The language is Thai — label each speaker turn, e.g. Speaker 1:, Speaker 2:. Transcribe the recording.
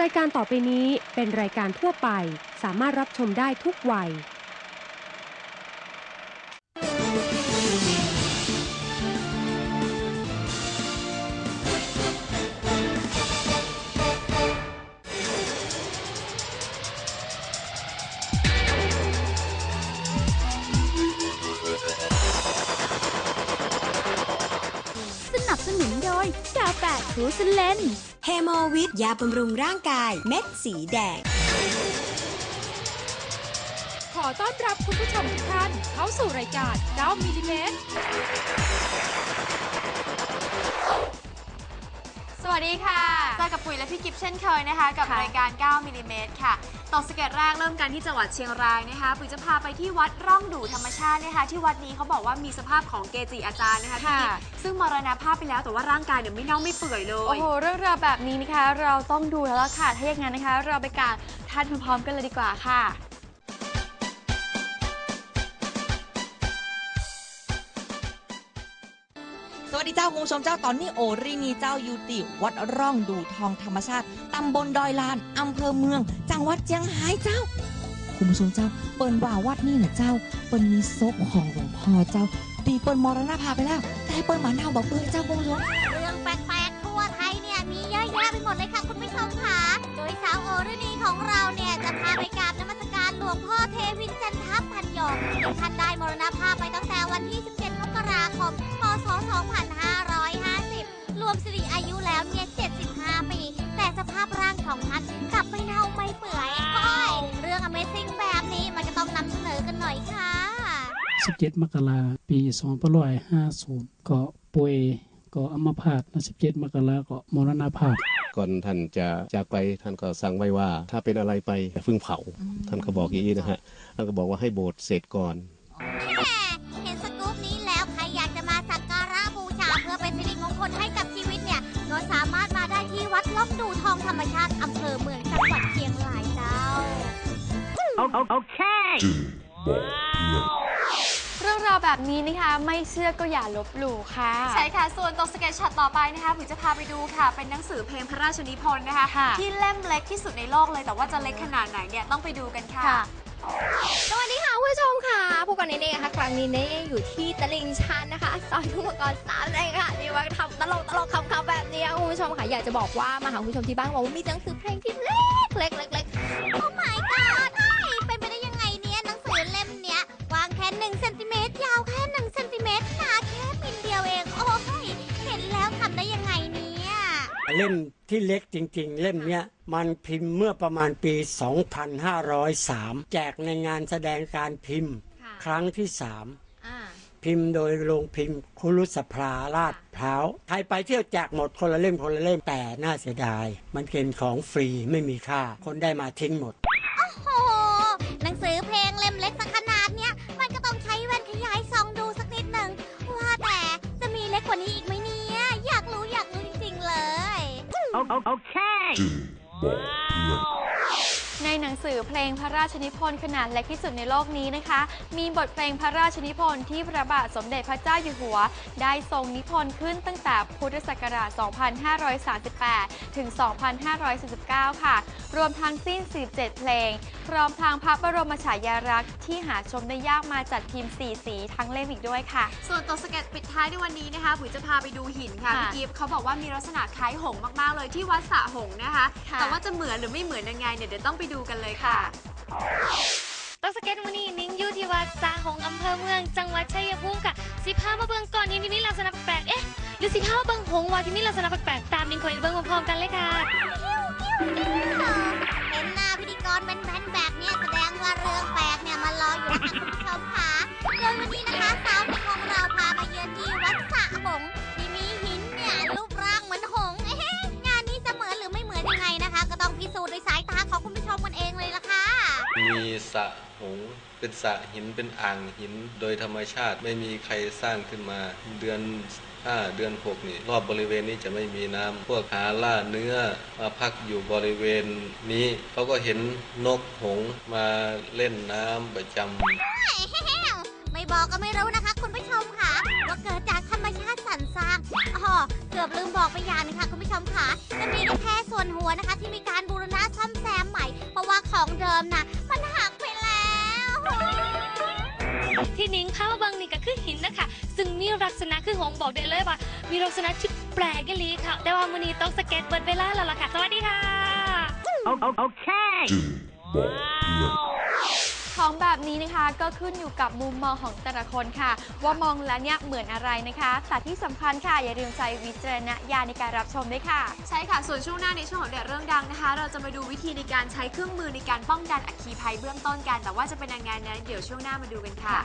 Speaker 1: รายการต่อไปนี้เป็นรายการทั่วไป สามารถรับชมได้ทุกวัย
Speaker 2: สนับสนุนโดยกาแฟครูสเลน
Speaker 3: เฮโมวิทยาบำรุงร่างกายเม็ดสีแดง
Speaker 2: ขอต้อนรับคุณผู้ชมทุกท่านเข้าสู่รายการ9มิลลิเมตร
Speaker 4: สวัสดีค่ะ เจอกับปุ๋ยและพี่กิฟเช่นเคยนะคะ กับ
Speaker 2: ค่ะ
Speaker 4: รายการ 9มิลลิเมตรค่ะตอนสเก็ตแรกเริ่มกันที่จังหวัดเชียงรายนะคะ ปุ๋ยจะพาไปที่วัดร่องดูธรรมชาตินะคะ ที่วัดนี้เขาบอกว่ามีสภาพของเกจิอาจารย์นะคะพี่กิฟซึ่งมรณภาพไปแล้วแต่ว่าร่างกายเนี่ยไม่เน่าไม่เปื่อยเล
Speaker 5: โอ้
Speaker 4: ย
Speaker 5: โห เรื่องราวแบบนี้นะคะ เราต้องดูแล้วล่ะค่ะ ถ้าอย่างนั้นนะคะ เราไปกราบท่านพร้อมๆกันเลยดีกว่าค่ะ
Speaker 6: วัสดีเจ้าคุณผู้ชมเจ้าตอนนี้โอรินีเจ้ายูติวัดร่องดูทองธรรมชาติตำบลดอยลานอำเภอเมือง จังหวัดเชียงรายเจ้า คุณผู้ชมเจ้า เปิ้นว่าวัดนี่นะเจ้า เปิ้นมีศพของหลวงพ่อเจ้า ตีเปิ้นมรณภาพไปแล้ว แต่เปิ้นหมาเน่าบอกเปื่อยเจ้าคุณผู้ชม
Speaker 7: เรื่องแปลกๆทั่วไทยเนี่ยมีเยอะแยะไปหมดเลยค่ะคุณผู้ชมค่ะโดยสาวโอรณีของเราเนี่ยจะพาไปกราบนมัสการหลวงพ่อเทวินจันทพันยงที่ท่านได้มรณภาพไปตั้งแต่วันที่ 17มกราคมพศ 25 มสิริอายุแล้วเนี่ย 75 ปี แต่สภาพร่างของท่านกลับไม่เน่าไม่เปื่อยโอ้ยเรื่อง Amazing แบบนี้มันก็ต้องนำเสนอกันหน่อยค่ะ
Speaker 8: 17 มกราปี2550 ก็ป่วยก็อัมพาตนะ17 มกราก็มรณภาพ
Speaker 9: ก่อนท่านจะจากไปท่านก็สั่งไว้ว่า ถ้าเป็นอะไรไปอย่าเพึ่งเผา ท่านก็บอกอย่างนี้นะฮะท่านก็บอกว่าให้โบสถ์เสร็จก่อน
Speaker 7: แหม วัดล่องดูทองธรรมชาติอำเภอเมืองจังหวัดเชียงรายเจ้า
Speaker 5: เรื่องราวแบบนี้นะคะ ไม่เชื่อก็อย่าลบหลู่ค่ะ
Speaker 4: ใช่ค่ะ ส่วนตรงสเก็ตช็อตต่อไปนะคะปุ๋ยจะพาไปดูค่ะ เป็นหนังสือเพลงพระราชนิพนธ์นะคะ
Speaker 5: ค่ะ
Speaker 4: ที่เล่มเล็กที่สุดในโลกเลย แต่ว่าจะเล็กขนาดไหนเนี่ยต้องไปดูกันค่ะ
Speaker 5: ค่ะ
Speaker 10: สวัสดีค่ะคุณ ผู้ชมค่ะพบกันในเองค่ะครั้งนี้เน่อยู่ที่ตลิ่งชันนะคะซอยทุ่งมังกรสามเลยค่ะที่ว่าทำตลกตลกคำคำๆแบบนี้คุณผู้ชมค่ะอยากจะบอกว่ามาหาคุณผู้ชมที่บ้านบอกว่ามีหนังสือเพลงที่เล็กเล็กเล็กเล็ก
Speaker 7: โอ้ my god เฮ้ยเป็นไปได้ยังไงเนี่ยหนังสือเล่มเนี้ยกว้างแค่1เซนติเมตรยาวแค่1เซนติเมตรหนาแค่มิลเดียวเองโอ้ยเห็นแล้วทำได้ยังไงเนี่ย
Speaker 11: เล่ม ที่เล็กจริง ๆ เล่มเนี้ยมันพิมพ์เมื่อประมาณปี 2503 แจกในงานแสดงการพิมพ์ครั้งที่3พิมพ์โดยโรงพิมพ์คุรุสภาลาดพร้าวใครไปเที่ยวแจกหมดคนละเล่มคนละเล่มแต่น่าเสียดาย มันเป็นของฟรีไม่มีค่า คนได้มาทิ้งหมด
Speaker 7: งสือเพลง
Speaker 5: พระราชนิพนธ์ขนาดเล็กที่สุดในโลกนี้นะคะ มีบทเพลงพระราชนิพนธ์ที่พระบาทสมเด็จพระเจ้าอยู่หัว ได้ทรงนิพนธ์ขึ้นตั้งแต่พุทธศักราช 2538 ถึง 2549 ค่ะ รวมทั้งสิ้น17เพลง พร้อมทางพระบรมฉายาลักษณ์ที่หาชมได้ยากมาจัดพิมพ์ 4 สีทั้งเล่มอีกด้วยค่ะ
Speaker 4: ส่วนตัวสเก็ตปิดท้ายในวันนี้นะคะปุ๋ยจะพาไปดูหินค่ะ
Speaker 5: ค่ะ
Speaker 4: พี่กิฟต์เขาบอกว่ามีลักษณะคล้ายหงส์มากๆเลยที่วัดสระหงส์นะคะ
Speaker 5: ค่ะ
Speaker 4: แต่ว่าจะเหมือนหรือไม่เหมือนยังไงเนี่ยเดี๋ยวต้องไปดูกันเลยค่ะ
Speaker 10: ตักสเก็ตวันนี้นิ้งอยู่ที่วัดสาหงอำเภอเมือง จังหวัดชัยภูมิค่ะสิพามาเบิ่งก่อนนี้ที่มีลักษณะแปลกๆเอ๊ะหรือสิพามาเบิ่งหงว่าที่มีลักษณะแปลกๆตามนิ้งคอยเบิ่งพร้อมๆกันเลยค่ะ
Speaker 7: สระหงเป็นสระ
Speaker 12: หินเป็นอ่างหิน โดยธรรมชาติไม่มีใครสร้างขึ้นมา เดือนห้าเดือนหกนี่รอบบริเวณนี้จะไม่มีน้ำพวกหาล่าเนื้อมาพักอยู่บริเวณนี้เขาก็เห็นนกหงมาเล่นน้ำประจำ
Speaker 7: ไม่บอกก็ไม่รู้นะคะ คุณผู้ชมค่ะว่าเกิดจากธรรมชาติสรรสร้างอ๋อเกือบลืมบอกไปอย่างนึงค่ะ คุณผู้ชมค่ะจะมีแค่ส่วนหัวนะคะที่มีการ
Speaker 13: ลักษณะคือหงบอกได้เลยว่า มีลักษณะที่แปลกอีหลีค่ะ แต่ว่ามื้อนี้ต้องสเก็ตเบิดเวลาแล้วล่ะค่ะ สวัสดีค่ะ โอเค
Speaker 5: ของแบบนี้นะคะก็ขึ้นอยู่กับมุมมองของแต่ละคนค่ะ ว่ามองแล้วเนี่ยเหมือนอะไรนะคะ แต่ที่สำคัญค่ะ อย่าลืมใช้วิจารณญาณในการรับชมด้วยค่ะ
Speaker 4: ใช่ค่ะ ส่วนช่วงหน้าในช่วงของเด็ดเรื่องดังนะคะ เราจะมาดูวิธีในการใช้เครื่องมือในการป้องกันอัคคีภัยเบื้องต้นกัน แต่ว่าจะเป็นยังไงนั้นเดี๋ยวช่วงหน้ามาดูกันค่ะ